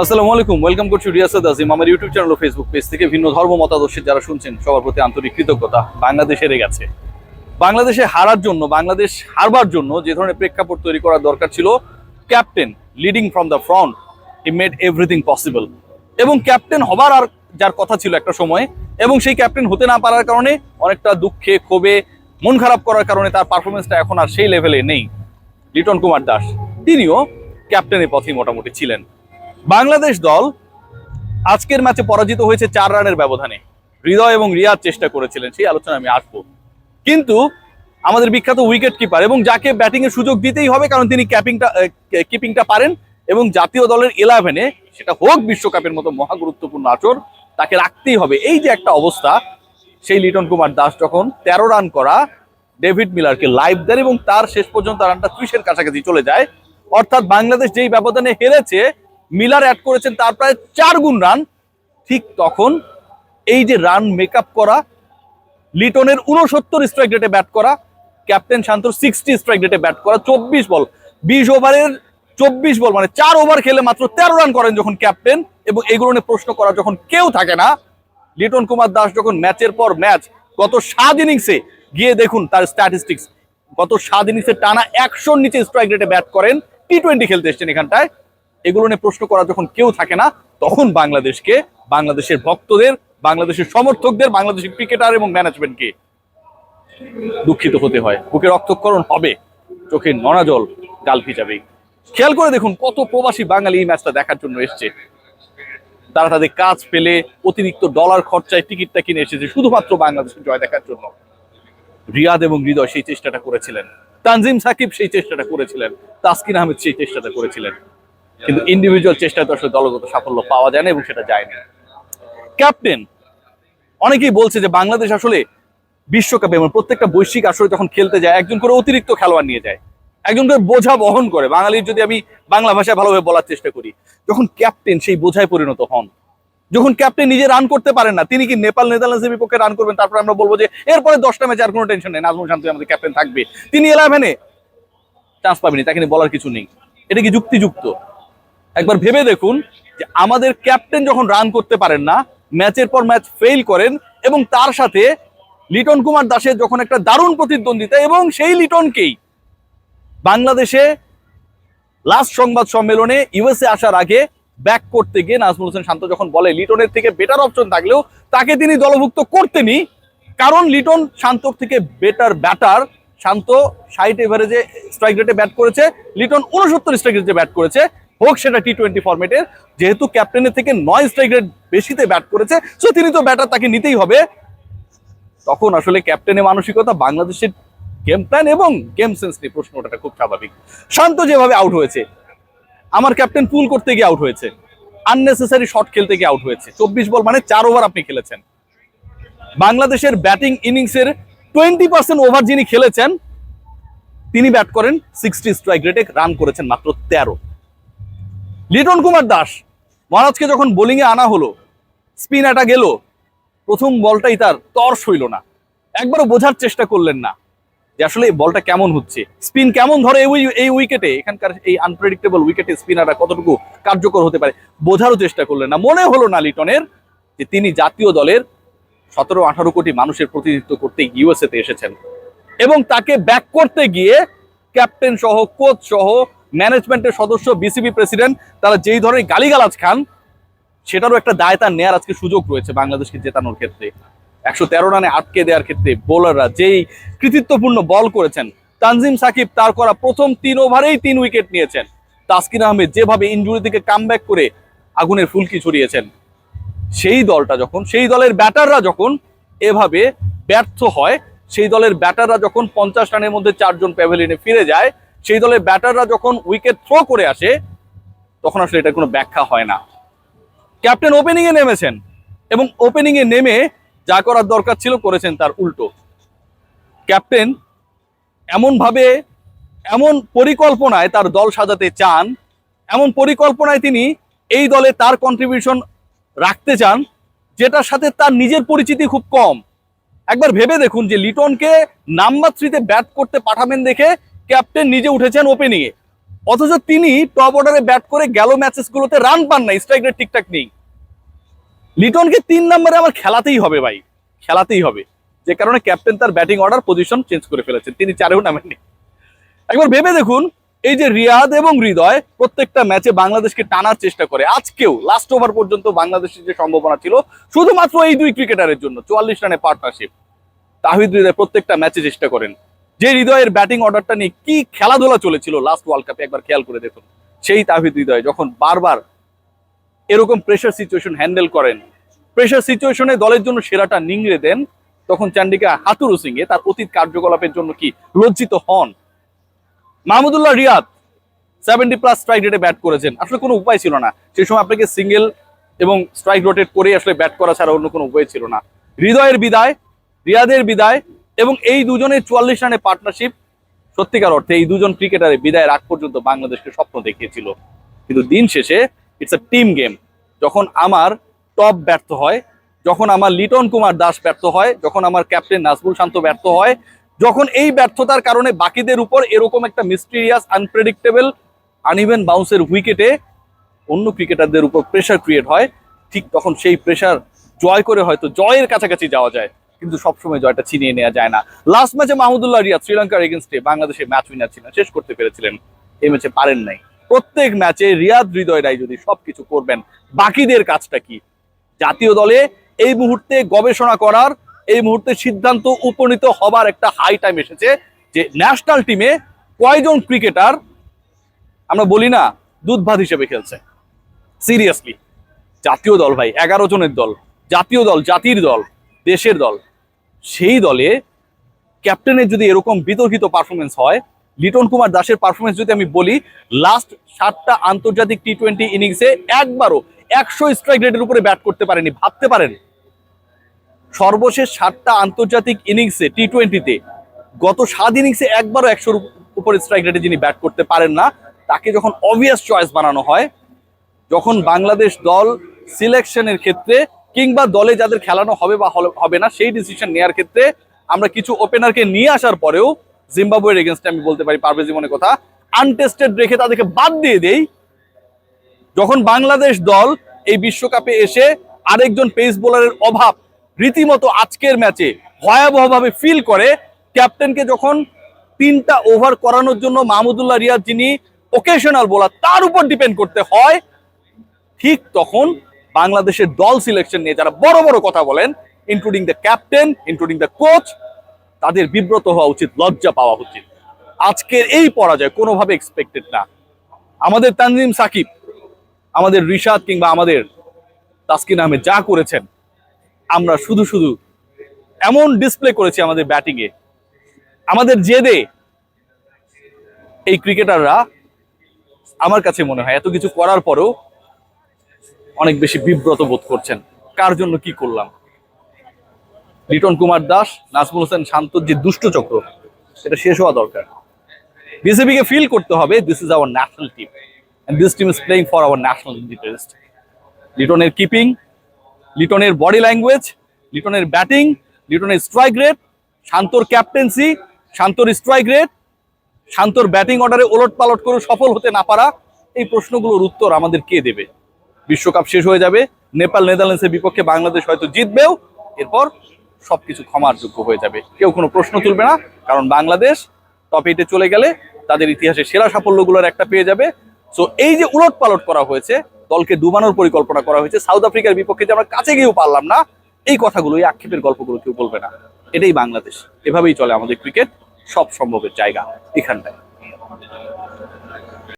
আসসালামু আলাইকুম ওয়েলকাম করছি রিয়াসাদ আজিম আমার ইউটিউব চ্যানেল ও ফেসবুক পেজ থেকে ভিন্ন ধর্ম মতাদর্শের যারা শুনছেন, সবার প্রতি আন্তরিক কৃতজ্ঞতা। বাংলাদেশ হেরে গেছে। বাংলাদেশে হারার জন্য, বাংলাদেশ হারবার জন্য যে ধরনের প্রেক্ষাপট তৈরি করার দরকার ছিল captain leading from the front he made everything possible এবং ক্যাপ্টেন হবার আর যার কথা ছিল একটা সময়, এবং সেই ক্যাপ্টেন হতে না পারার কারণে অনেকটা দুঃখে, ক্ষোভে, মন খারাপ করার কারণে তার পারফরমেন্সটা এখন আর সেই লেভেলে নেই। লিটন কুমার দাস, তিনিও ক্যাপ্টেনের পথেই মোটামুটি ছিলেন। বাংলাদেশ দল আজকের ম্যাচে পরাজিত হয়েছে চার রানের ব্যবধানে। হৃদয় এবং রিয়াদ চেষ্টা করেছিলেন, সেই আলোচনা আমি আসব। কিন্তু আমাদের বিখ্যাত উইকেট কিপার এবং যাকে ব্যাটিং এর সুযোগ দিতেই হবে, কারণ তিনি ক্যাপিংটা কিপিংটা পারেন এবং জাতীয় দলের ইলেভেনে সেটা হোক বিশ্বকাপের মতো মহা গুরুত্বপূর্ণ আচর তাকে রাখতেই হবে। এই যে একটা অবস্থা, সেই লিটন কুমার দাস যখন তেরো রান করা ডেভিড মিলারকে লাইভ দেন এবং তার শেষ পর্যন্ত রানটা ত্রিশের কাছাকাছি চলে যায়, অর্থাৎ বাংলাদেশ যেই ব্যবধানে হেরেছে মিলার অ্যাড করেছেন তার প্রায় চার গুণ রান ঠিক তখন এই যে রান মেকআপ করা, লিটনের উনসত্তর স্ট্রাইক রেটে ব্যাট করা, ক্যাপ্টেন শান্তর সিক্সটি স্ট্রাইক রেটে ব্যাট করা, চব্বিশ বল বিশ ওভারের চব্বিশ বল মানে চার ওভার খেলে মাত্র তেরো রান করেন যখন ক্যাপ্টেন এবং এগুলো নিয়ে প্রশ্ন করা যখন কেউ থাকে না, লিটন কুমার দাস যখন ম্যাচের পর ম্যাচ গত সাত ইনিংসে গিয়ে দেখুন তার স্ট্যাটিস্টিক্স গত সাত ইনিংসে টানা একশোর নিচে স্ট্রাইক রেটে ব্যাট করেন টি টোয়েন্টি খেলতে এসছেন এখানটায়। এগুলো নিয়ে প্রশ্ন করা যখন কেউ থাকে না, তখন বাংলাদেশকে, বাংলাদেশের ভক্তদের, বাংলাদেশের সমর্থকদের, বাংলাদেশের ক্রিকেটার এবং ম্যানেজমেন্টকে দুঃখিত হতে হয়। বুকে রক্তক্ষরণ হবে, চোখের নড়া জল গাল খেয়াল করে দেখুন কত প্রবাসী বাঙালি এই ম্যাচটা দেখার জন্য এসছে। তারা তাদের কাজ ফেলে অতিরিক্ত ডলার খরচায় টিকিটটা কিনে এসেছে, শুধুমাত্র বাংলাদেশের জয় দেখার জন্য। রিয়াদ এবং হৃদয় সেই চেষ্টাটা করেছিলেন। তানজিম সাকিব সেই চেষ্টাটা করেছিলেন। তাসকিন আহমেদ সেই চেষ্টাটা করেছিলেন। কিন্তু ইন্ডিভিজুয়াল চেষ্টায় তো আসলে দলগত সাফল্য পাওয়া যায় না এবং সেটা যায়নি ক্যাপ্টেন অনেকেই বলছে যে বাংলাদেশ আসলে বিশ্বকাপে এবং প্রত্যেকটা বৈশ্বিক আসরে যখন খেলতে যায়, একজন করে অতিরিক্ত খেলোয়াড় নিয়ে যায়। একজন করে বোঝা বহন করে। বাঙালির যদি আমি বাংলা ভাষায় ভালোভাবে বলার চেষ্টা করি, যখন ক্যাপ্টেন সেই বোঝায় পরিণত হন। যখন ক্যাপ্টেন নিজে রান করতে পারেন না, তিনি কি নেপাল, নেদারল্যান্ডসের বিপক্ষে রান করবেন? তারপর আমরা বলব যে এরপরে দশটা ম্যাচে আর কোনো টেনশন নেই। নাজমুল শান্তি আমাদের ক্যাপ্টেন থাকবে। তিনি ইলেভেনে চান্স পাবেনি, তাকে বলার কিছু নেই। এটা কি যুক্তিযুক্ত? একবার ভেবে দেখুন যে আমাদের ক্যাপ্টেন যখন রান করতে পারেন না, ম্যাচের পর ম্যাচ ফেল করেন এবং তার সাথে লিটন কুমার দাসের যখন একটা দারুণ প্রতিদ্বন্দ্বিতা এবং সেই লিটনকেই বাংলাদেশে লাস্ট সংবাদ সম্মেলনে ইউএসএ আসার আগে ব্যাক করতে গিয়ে নাজমুল হোসেন শান্ত যখন বলে, লিটনের থেকে বেটার অপশন থাকলেও তাকে তিনি দলভুক্ত করতেনি কারণ লিটন শান্তর থেকে বেটার ব্যাটার শান্ত ষাট এভারেজে স্ট্রাইক রেটে ব্যাট করেছে, লিটন উনসত্তর স্ট্রাইক রেটে ব্যাট করেছে। হোক সেটা টি টোয়েন্টি ফর্মেটের যেহেতু ক্যাপ্টেনের থেকে নয় স্ট্রাইক রেট বেশিতে ব্যাট করেছে সো তিনি তো ব্যাটার তাকে নিতেই হবে। তখন আসলে ক্যাপ্টেনের মানসিকতা বাংলাদেশের গেম প্ল্যান এবং গেম সেন্স নিয়ে প্রশ্ন ওঠাটা খুব স্বাভাবিক। শান্ত যেভাবে আউট হয়েছে, আমার ক্যাপ্টেন পুল করতে গিয়ে আউট হয়েছে। আননেসেসারি শট খেলতে গিয়ে আউট হয়েছে। চব্বিশ বল মানে চার ওভার আপনি খেলেছেন। বাংলাদেশের ব্যাটিং ইনিংসের টোয়েন্টি পার্সেন্ট ওভার যিনি খেলেছেন, তিনি ব্যাট করেন সিক্সটি স্ট্রাইক রেটে রান করেছেন মাত্র তেরো। লিটন কুমার দাস। মহারাজকে যখন বোলিংয়ে আনা হলো স্পিন এটা গেল, প্রথম বলটাই তার তর্স হইল না। একবারও বোঝার চেষ্টা করলেন না যে আসলে এই বলটা কেমন হচ্ছে। স্পিন কেমন ধরে এই এই উইকেটে এখানকার এই আনপ্রেডিক্টেবল উইকেটে স্পিনাররা কতটুকু কার্যকর হতে পারে, বোঝারও চেষ্টা করলেন না। মনে হলো না লিটনের যে তিনি জাতীয় দলের সতেরো আঠারো কোটি মানুষের প্রতিনিধিত্ব করতে ইউএসএ তে এসেছেন। এবং তাকে ব্যাক করতে গিয়ে ক্যাপ্টেন সহ কোচ সহ ম্যানেজমেন্টের সদস্য, বিসিবি প্রেসিডেন্ট, তারা যেই ধরনের গালিগালাজ খান, সেটারও একটা দায় তার নেয়ার আজকে সুযোগ রয়েছে বাংলাদেশকে জেতানোর ক্ষেত্রে। একশো তেরো রানে আটকে দেওয়ার ক্ষেত্রে বোলাররা যেই কৃতিত্বপূর্ণ বল করেছেন, তানজিম সাকিব তার করা প্রথম তিন ওভারেই তিন উইকেট নিয়েছেন। তাসকিন আহমেদ যেভাবে ইঞ্জুরি থেকে কামব্যাক করে আগুনের ফুলকি ছড়িয়েছেন, সেই দলটা যখন, সেই দলের ব্যাটাররা যখন এভাবে ব্যর্থ হয়, সেই দলের ব্যাটাররা যখন পঞ্চাশ রানের মধ্যে চারজন প্যাভিলিয়নে ফিরে যায় সেই দলের ব্যাটাররা যখন উইকেট থ্রো করে আসে, তখন আসলে এটা কোনো ব্যাখ্যা হয় না। ক্যাপ্টেন ওপেনিং এ নেমেছেন এবং ওপেনিং এ নেমে যা করার দরকার ছিল করেছেন তার উল্টো। ক্যাপ্টেন এমন ভাবে এমন পরিকল্পনায় তার দল সাজাতে চান, এমন পরিকল্পনায় তিনি এই দলে তার কন্ট্রিবিউশন রাখতে চান, যেটার সাথে তার নিজের পরিচিতি খুব কম। একবার ভেবে দেখুন যে লিটনকে নাম্বার থ্রিতে ব্যাট করতে পাঠাবেন দেখে ক্যাপ্টেন নিজে উঠেছেন ওপেনিংয়ে। অথচ তিনি টপ অর্ডারে ব্যাট করে গেল ম্যাচেস গুলোতে রান পান না স্ট্রাইক রেট ঠিকঠাক নেই। লিটনকে তিন নম্বরে আমার খেলাতেই হবে ভাই, খেলাতেই হবে। যে কারণে ক্যাপ্টেন তার ব্যাটিং অর্ডার পজিশন চেঞ্জ করে ফেলেছেন, তিনি চারেও নামেননি। একবার ভেবে দেখুন, এই যে রিয়াদ এবং হৃদয় প্রত্যেকটা ম্যাচে বাংলাদেশকে টানার চেষ্টা করে। আজকেও লাস্ট ওভার পর্যন্ত বাংলাদেশের যে সম্ভাবনা ছিল, শুধুমাত্র এই দুই ক্রিকেটারের জন্য, চুয়াল্লিশ রানে পার্টনারশিপ তাহিদ হৃদয় প্রত্যেকটা ম্যাচে চেষ্টা করেন। যে হৃদয়ের ব্যাটিং অর্ডারটা নিয়ে কি খেলাধুলা চলেছিল লাস্ট ওয়ার্ল্ড কাপে একবার খেয়াল করে দেখুন। সেই তাহিদ হৃদয় যখন বারবার এরকম প্রেশার সিচুয়েশন হ্যান্ডেল করেন প্রেশার সিচুয়েশনে দলের জন্য সেরাটা নিংড়ে দেন, তখন চান্ডিকা হাতুরু সিং এ তার অতীত কার্যকলাপের জন্য কি লজ্জিত হন। Mahmudullah Riyad seventy plus strike রেটে ব্যাট করেছেন। আসলে কোনো উপায় ছিল না। সেই সময় আপনাকে সিঙ্গেল এবং স্ট্রাইক রোটেট করে আসলে ব্যাট করা ছাড়া অন্য কোনো উপায় ছিল না। হৃদয়ের বিদায়, রিয়াদের বিদায় এবং এই দুজনের চুয়াল্লিশ রানে পার্টনারশিপ সত্যিকার অর্থে এই দুজন ক্রিকেটারের বিদায়ের আগ পর্যন্ত বাংলাদেশকে স্বপ্ন দেখিয়েছিল। কিন্তু দিন শেষে ইটস এ টিম গেম যখন আমার টপ ব্যর্থ হয়, যখন আমার লিটন কুমার দাস ব্যর্থ হয়, যখন আমার ক্যাপ্টেন নাজবুল শান্ত ব্যর্থ হয়, যখন এই ব্যর্থতার কারণে বাকিদের উপর এরকম একটা মিস্টিরিয়াস আনপ্রেডিক্টেবল আনইভেন বাউন্সের উইকেটে অন্য ক্রিকেটারদের উপর প্রেশার ক্রিয়েট হয়, ঠিক তখন সেই প্রেশার জয় করে হয়তো জয়ের কাছাকাছি যাওয়া যায়। কিন্তু সবসময় জয়টা ছিনিয়ে নেওয়া যায় না। লাস্ট ম্যাচে মাহমুদুল্লাহ রিয়াদ শ্রীলঙ্কার এগেনস্টে বাংলাদেশে ম্যাচ উইনার ছিলেন, শেষ করতে পেরেছিলেন। এই ম্যাচে পারেন নাই। প্রত্যেক ম্যাচে রিয়াদ হৃদয়রাই যদি সবকিছু করবেন, বাকিদের কাজটা কি? জাতীয় দলে এই মুহূর্তে গবেষণা করার, এই মুহূর্তে সিদ্ধান্ত উপনীত হবার একটা হাই টাইম এসেছে যে ন্যাশনাল টিমে কয়জন ক্রিকেটার আমরা বলি না দুধ ভাত হিসেবে খেলছে। সিরিয়াসলি জাতীয় দল ভাই, এগারো জনের দল। জাতীয় দল, জাতির দল, দেশের দল। সেই দলে ক্যাপ্টেনের যদি এরকম বিতর্কিত পারফরমেন্স হয়, লিটন কুমার দাসের পারফরমেন্স যদি আমি বলি লাস্ট সাতটা আন্তর্জাতিক টি টোয়েন্টি ইনিংসে একবারও একশো স্ট্রাইক রেটের উপরে ব্যাট করতে পারেনি, ভাবতে পারেন? সর্বশেষ সাতটা আন্তর্জাতিক ইনিংসে টি টোয়েন্টিতে গত সাত ইনিংসে একবারও একশোর উপরে স্ট্রাইক রেটে যিনি ব্যাট করতে পারেন না, তাকে যখন অবভিয়াস চয়েস বানানো হয়, যখন বাংলাদেশ দল সিলেকশনের ক্ষেত্রে কিংবা দলে যাদের খেলানো হবে বা হবে না, সেই ডিসিশন নেওয়ার ক্ষেত্রে আমরা কিছু ওপেনারকে নিয়ে আসার পরেও জিম্বাবুয়ের এগেনস্টে আমি বলতে পারি পারবে জীবনের কথা আনটেস্টেড রেখে তাদেরকে বাদ দিয়ে দেই। যখন বাংলাদেশ দল এই বিশ্বকাপে এসে আরেকজন পেস বোলারের অভাব রীতিমতো আজকের ম্যাচে ভয়াবহভাবে ফিল করে ক্যাপ্টেনকে যখন তিনটা ওভার করানোর জন্য মাহমুদুল্লাহ রিয়াদ যিনি ওকেশনাল বোলার তার উপর ডিপেন্ড করতে হয়, ঠিক তখন বাংলাদেশের দল সিলেকশন নিয়ে যারা বড় বড় কথা বলেন including the captain including the coach তাদের বিব্রত হওয়া উচিত, লজ্জা পাওয়া উচিত। আজকের এই পরাজয় কোনোভাবে এক্সপেক্টেড না। আমাদের তানজিম সাকিব, আমাদের রিশাদ কিংবা আমাদের তাসকিন আহমেদ যা করেছেন, আমরা শুধু শুধু এমন ডিসপ্লে করেছি আমাদের ব্যাটিংয়ে আমাদের জেদে এই ক্রিকেটাররা আমার কাছে মনে হয় এত কিছু করার পরেও অনেক বেশি বিব্রত বোধ করছেন। কার জন্য কি করলাম? লিটন কুমার দাস, নাজমুল হোসেন শান্তর যে দুষ্ট চক্র, সেটা শেষ হওয়া দরকার। বিসিবি কে ফিল করতে হবে this is our national team and this team is playing for our national interest লিটনের কিপিং লিটনের বডি ল্যাঙ্গুয়েজ লিটনের ব্যাটিং লিটনের স্ট্রাইক রেট শান্তর ক্যাপ্টেন্সি শান্তর স্ট্রাইক রেট শান্তর ব্যাটিং অর্ডারে ওলট পালট করে সফল হতে না পারা, এই প্রশ্নগুলোর উত্তর আমাদের কে দেবে? বিশ্বকাপ শেষ হয়ে যাবে। নেপাল, নেদারল্যান্ডসের বিপক্ষে বাংলাদেশ হয়তো জিতবেও, এরপর সবকিছু ক্ষমার যোগ্য হয়ে যাবে। কেউ কোনো প্রশ্ন তুলবে না, কারণ বাংলাদেশ টপ এইটে চলে গেলে তাদের ইতিহাসে সেরা সাফল্যগুলোর একটা পেয়ে যাবে। সো এই যে উলট পালট করা হয়েছে, দলকে ডুবানোর পরিকল্পনা করা হয়েছে, সাউথ আফ্রিকার বিপক্ষে যে আমরা কাছে গিয়েও পারলাম না, এই কথাগুলো এই আক্ষেপের গল্পগুলো কেউ বলবে না। এটাই বাংলাদেশ। এভাবেই চলে আমাদের ক্রিকেট সব সম্ভবের জায়গা এখানটায়।